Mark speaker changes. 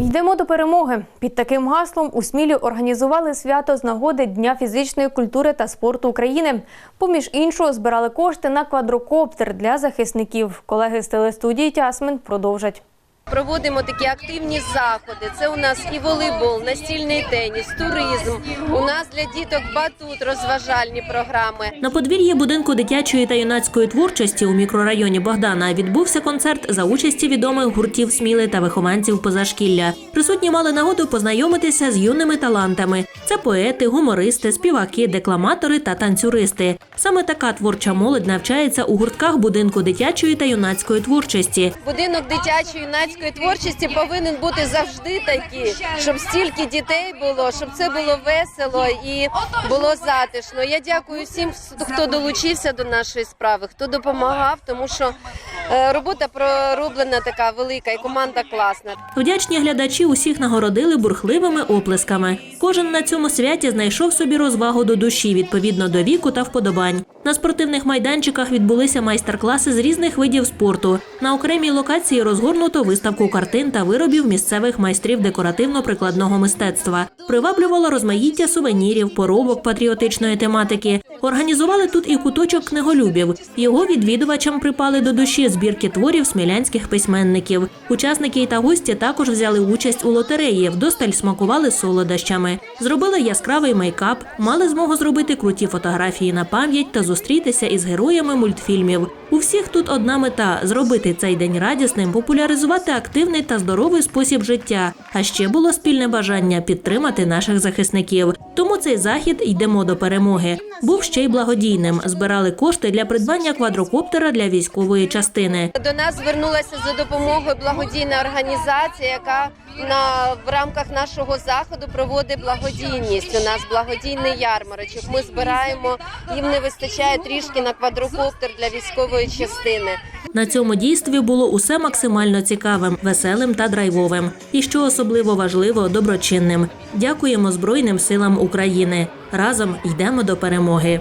Speaker 1: Йдемо до перемоги. Під таким гаслом у Смілі організували свято з нагоди Дня фізичної культури та спорту України. Поміж іншого, збирали кошти на квадрокоптер для захисників. Колеги з телестудії Тясмин продовжать.
Speaker 2: Проводимо такі активні заходи. Це у нас і волейбол, настільний теніс, туризм. У нас для діток батут, розважальні програми.
Speaker 3: На подвір'ї будинку дитячої та юнацької творчості у мікрорайоні Богдана відбувся концерт за участі відомих гуртів Сміли та вихованців позашкілля. Присутні мали нагоду познайомитися з юними талантами. Це поети, гумористи, співаки, декламатори та танцюристи. Саме така творча молодь навчається у гуртках будинку дитячої та юнацької творчості.
Speaker 2: Будинок дитячої юнацької творчості повинен бути завжди такий, щоб стільки дітей було, щоб це було весело і було затишно. Я дякую всім, хто долучився до нашої справи, хто допомагав, тому що робота пророблена така велика і команда класна.
Speaker 3: Вдячні глядачі усіх нагородили бурхливими оплесками. Кожен на цьому святі знайшов собі розвагу до душі відповідно до віку та вподобань. На спортивних майданчиках відбулися майстер-класи з різних видів спорту. На окремій локації розгорнуто виставку картин та виробів місцевих майстрів декоративно-прикладного мистецтва. Приваблювало розмаїття сувенірів, поробок патріотичної тематики. Організували тут і куточок книголюбів. Його відвідувачам припали до душі збірки творів смілянських письменників. Учасники та гості також взяли участь у лотереї, вдосталь смакували солодощами. Зробили яскравий мейкап, мали змогу зробити круті фотографії на пам'ять та зустрітися із героями мультфільмів. У всіх тут одна мета зробити цей день радісним, популяризувати активний та здоровий спосіб життя. А ще було спільне бажання підтримати наших захисників. Тому цей захід йдемо до перемоги. Був ще й благодійним. Збирали кошти для придбання квадрокоптера для військової частини.
Speaker 2: До нас звернулася за допомогою благодійна організація, яка на в рамках нашого заходу проводить благодійність. У нас благодійний ярмарочок. Ми збираємо. Їм не вистачає трішки на квадрокоптер для військової частини.
Speaker 3: На цьому дійстві було усе максимально цікавим, веселим та драйвовим. І що особливо важливо, доброчинним. Дякуємо Збройним силам України. Разом йдемо до перемоги.